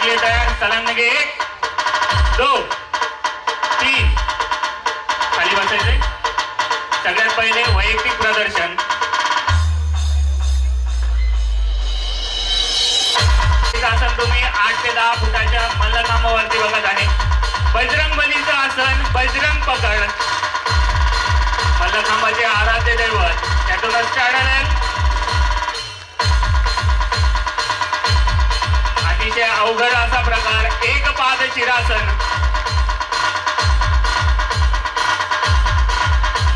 कुठली एक तीन. खाली बसायचे सगळ्यात पहिले वैयक्तिक प्रदर्शन. आसन तुम्ही आठ ते दहा फुटाच्या मल्लखांबावरती बघत आहे. बजरंग बलीचं आसन बजरंग पकड. मल्लखांबाचे आराध्य दैवत त्यातूनच काढायला एक पाद चिरासन.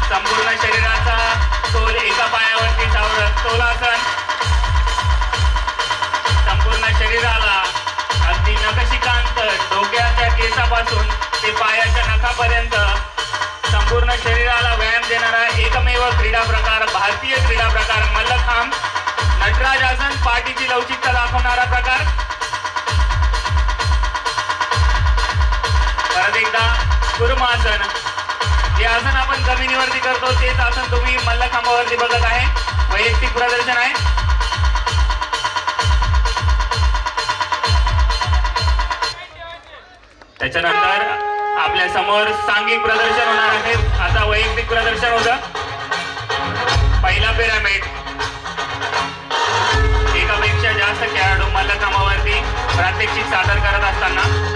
संपूर्ण शरीराचा तोल एका पायावरती सावरत तोलासन संपूर्ण शरीराला अगदी नखशिकांत डोक्याच्या केसापासून ते पायाच्या नखापर्यंत संपूर्ण शरीराला व्यायाम देणारा एकमेव क्रीडा प्रकार भारतीय क्रीडा प्रकार मल्लखांब. नटराज आसन पाठीची लवचिकता दाखवणारा प्रकार. परत एकदा कुर्मासन जे आसन आपण जमिनीवरती करतो तेच आसन तुम्ही मल्लखांबावरती बघत आहे. वैयक्तिक प्रदर्शन आहे. त्याच्यानंतर आपल्यासमोर सांघिक प्रदर्शन होणार आहे. आता वैयक्तिक प्रदर्शन होतं. पहिला पिरामिड. एकापेक्षा जास्त खेळाडू मल्लखांबावरती प्रात्यक्षिक सादर करत असताना.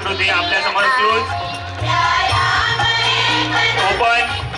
आकृती आपल्यासमोर क्लोज ओपन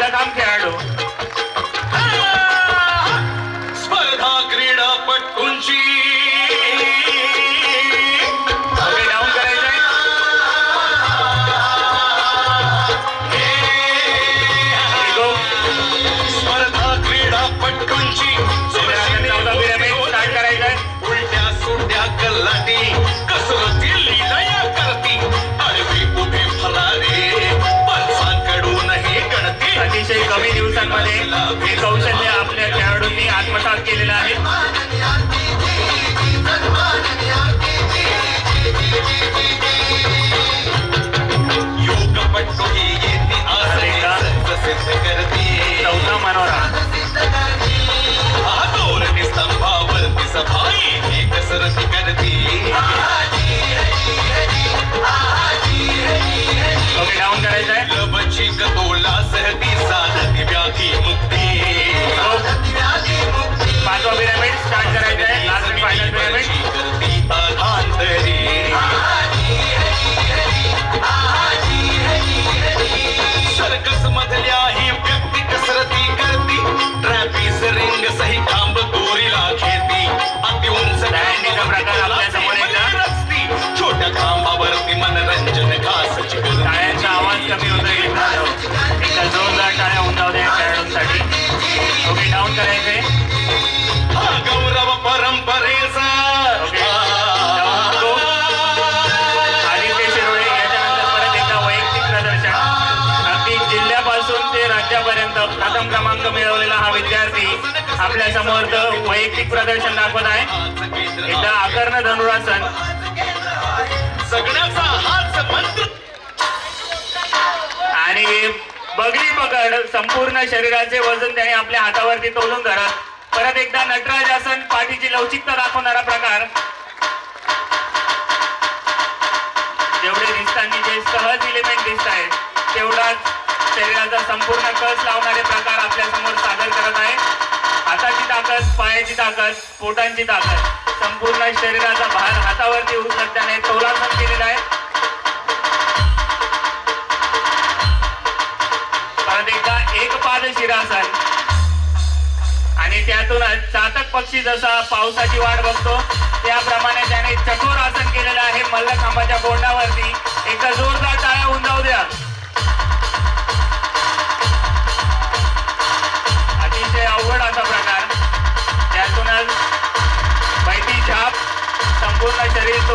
मल्लखांब खेळाडू. प्रथम क्रमांक मिळवलेला हा विद्यार्थी आपल्यासमोर वैयक्तिक प्रदर्शन दाखवत आहे. एकदा आकर्ण धनुरासन. आणि बगली पकड संपूर्ण शरीराचे वजन त्याने आपल्या हातावरती तोलून धरत परत एकदा नटराज आसन पाठीची लवचिकता दाखवणारा प्रकार. शरीराचा संपूर्ण कस लावणारे प्रकार आपल्यासमोर सादर करत आहे. हाताची ताकद पायाची ताकद पोटांची ताकद. संपूर्ण शरीराचा भार हातावरती उचलत त्याने तोलासन केलेला आहे. परत एकदा एक पाद शिरासन. आणि त्यातूनच चातक पक्षी जसा पावसाची वाट बघतो त्याप्रमाणे त्याने चकोर आसन केलेलं आहे मल्लखांबाच्या बोंडावरती. एकदा जोरदार टाळ्या उंजावू द्या.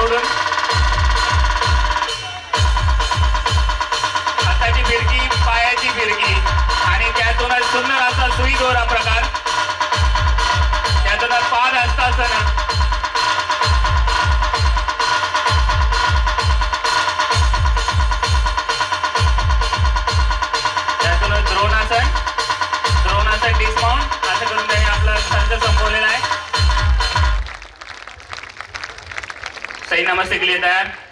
सोडून हाताची फिरकी पायाची फिरकी. आणि त्यातूनच सुंदर असा सुई दोरा प्रकार त्यातूनच पाद हस्तासन ना. द्रोणासन द्रोणासन डिस्काउंट असं करून त्यांनी आपला संच संपवलेला आहे. सही नमस्ते के लिए तैयार।